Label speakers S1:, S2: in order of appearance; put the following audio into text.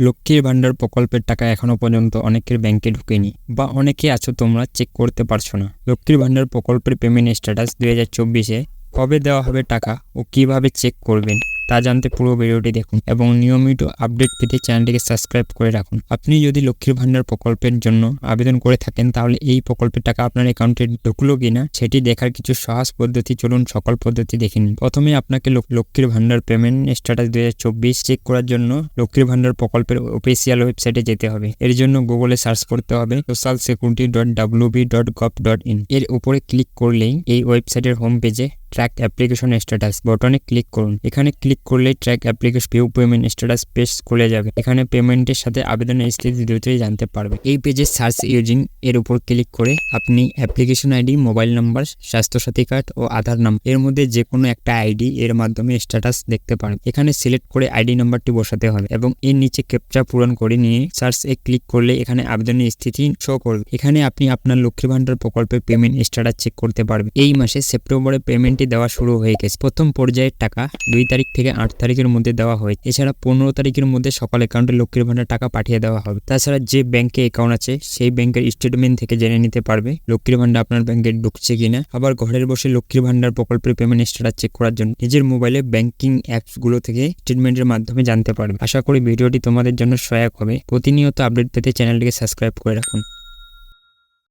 S1: লক্ষ্মীর ভাণ্ডার প্রকল্পের টাকা এখনও পর্যন্ত অনেকের ব্যাংকে ঢুকেনি বা অনেকে আছো তোমরা চেক করতে পারছ না। লক্ষ্মীর ভাণ্ডার প্রকল্পের পেমেন্ট স্ট্যাটাস দু হাজার চব্বিশে কবে দেওয়া হবে টাকা ও কীভাবে চেক করবেন? তা জানতে পুরো ভিডিওটি দেখুন এবং নিয়মিত আপডেট পেতে চ্যানেলটিকে সাবস্ক্রাইব করে রাখুন। আপনি যদি লক্ষ্মীর ভান্ডার প্রকল্পের জন্য আবেদন করে থাকেন, তাহলে এই প্রকল্পের টাকা আপনার অ্যাকাউন্টে ঢুকলো কিনা সেটি দেখার কিছু সহজ পদ্ধতি চলুন সকল পদ্ধতি দেখে নিন। প্রথমে আপনাকে লক- লক্ষ্মীর ভান্ডার পেমেন্ট স্ট্যাটাস দুই হাজার চব্বিশ চেক করার জন্য লক্ষ্মীর ভান্ডার প্রকল্পের অফিসিয়াল ওয়েবসাইটে যেতে হবে। এর জন্য গুগলে সার্চ করতে হবে social security dot WB dot gov dot in এর উপরে ক্লিক করলেই এই ওয়েবসাইটের হোম পেজে ট্র্যাক অ্যাপ্লিকেশন স্ট্যাটাস বটনে ক্লিক করুন। এখানে ক্লিক করলেই track application view payment status page খুলে যাবে। এখানে পেমেন্টের সাথে আবেদনের স্থিতি দ্রুতই জানতে পারবে। এই পেজে সার্চ ইউজিং এর উপর ক্লিক করে আপনি application ID mobile number Swasthya Sathi card ও আধার নাম্বার এর মধ্যে যে কোনো একটা আইডি এর মাধ্যমে স্ট্যাটাস দেখতে পারবেন এখানে সিলেক্ট করে আইডি নাম্বারটি বসাতে হবে এবং এর নিচে ক্যাপচা পূরণ করে নিয়ে সার্চ এ ক্লিক করলে এখানে আবেদনের স্থিতি শো করবে। এখানে আপনি আপনার লক্ষ্মী ভান্ডার প্রকল্পের পেমেন্ট স্ট্যাটাস চেক করতে পারবেন। এই মাসে সেপ্টেম্বরে পেমেন্টটি দেওয়া শুরু হয়ে গেছে। প্রথম পর্যায়ের টাকা দুই তারিখ থেকে আট তারিখের মধ্যে দেওয়া হয়। এছাড়া পনেরো তারিখের মধ্যে সকল অ্যাকাউন্টে লক্ষ্মীর ভান্ডার টাকা পাঠিয়ে দেওয়া হবে। তাছাড়া যে ব্যাংকে অ্যাকাউন্ট আছে, সেই ব্যাংকের স্টেটমেন্ট থেকে জেনে নিতে পারবে লক্ষ্মীর ভান্ডার আপনার ব্যাংকে ঢুকছে কিনা। আবার ঘরের বসে লক্ষ্মীর ভান্ডার প্রকল্পের পেমেন্ট স্ট্যাটাস চেক করার জন্য নিজের মোবাইলে ব্যাংকিং অ্যাপসগুলো থেকে স্টেটমেন্টের মাধ্যমে জানতে পারবে। আশা করি ভিডিওটি তোমাদের জন্য সহায়ক হবে। প্রতিনিয়ত আপডেট পেতে চ্যানেলটিকে সাবস্ক্রাইব করে রাখুন।